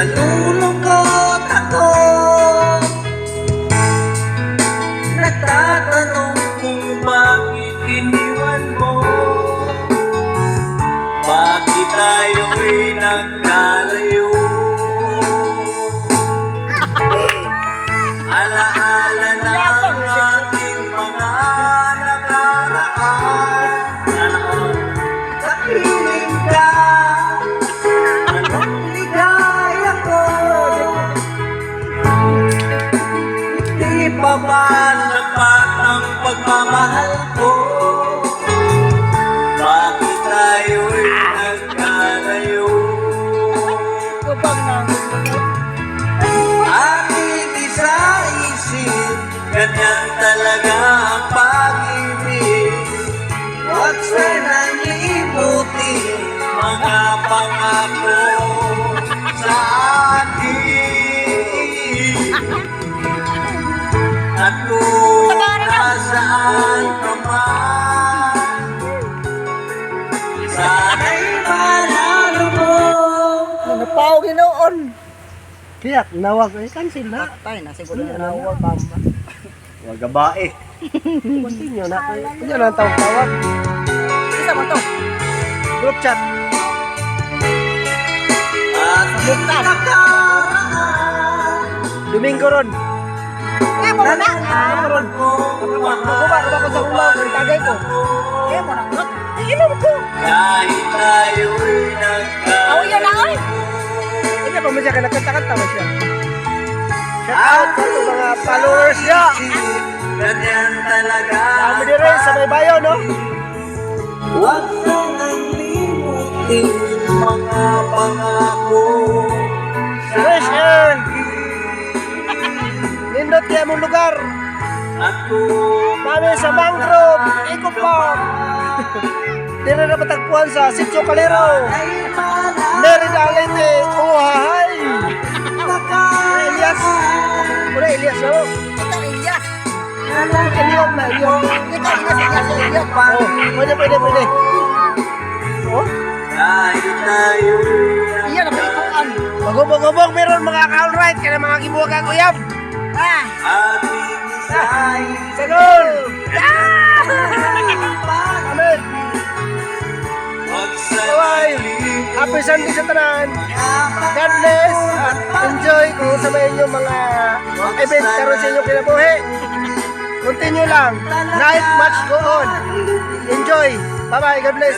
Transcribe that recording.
Nalulungkot ako. Nagtatanong kung bakit iniwan mo. Bakit tayo'y nagkalayo? Alaala pagmamahal ko. Bakit tayo'y nagkalayo? Aking isa-isip Ganyan talaga ang pag-ibig? Huwag sanang Ginoon. Kaya, nawag. Eh, cancel na. Tay na siguro na na nawag. bamba. Huwag gabae Continue na. Kanya na ang tawag-tawag. Isa mo to. Group chat. At Bukas. Domingo ron. Eh mo na. Domingo ron. Maguba, maguba ko sa ulo. Tagay ko. Eh mo na. Inom ko. Kahit tayo'y nagkalayo Aw yan na pa mo siya ka nakanta-kanta mo siya. Shout out sa mga followers niya. Ganyan talaga Kami din rin sa may bayo, no? Huwag sanang limutin mga pangako Fresh air. Nindot kaya mong lugar. Kami sa mangrove, Eco Park. Dire na matagpuan sa Sitio Calero. ay malalo sana, Elion, Kita Oh. Iya, meron mga ka-alright, kaya mga ka. Ah. Ah. Sagun. Amin. Happy Sunday sa tanan. God bless. Enjoy kung sa may mga event karon sa inyong kinabuhi. Continue lang. Life much go on. Enjoy. Bye-bye. God bless.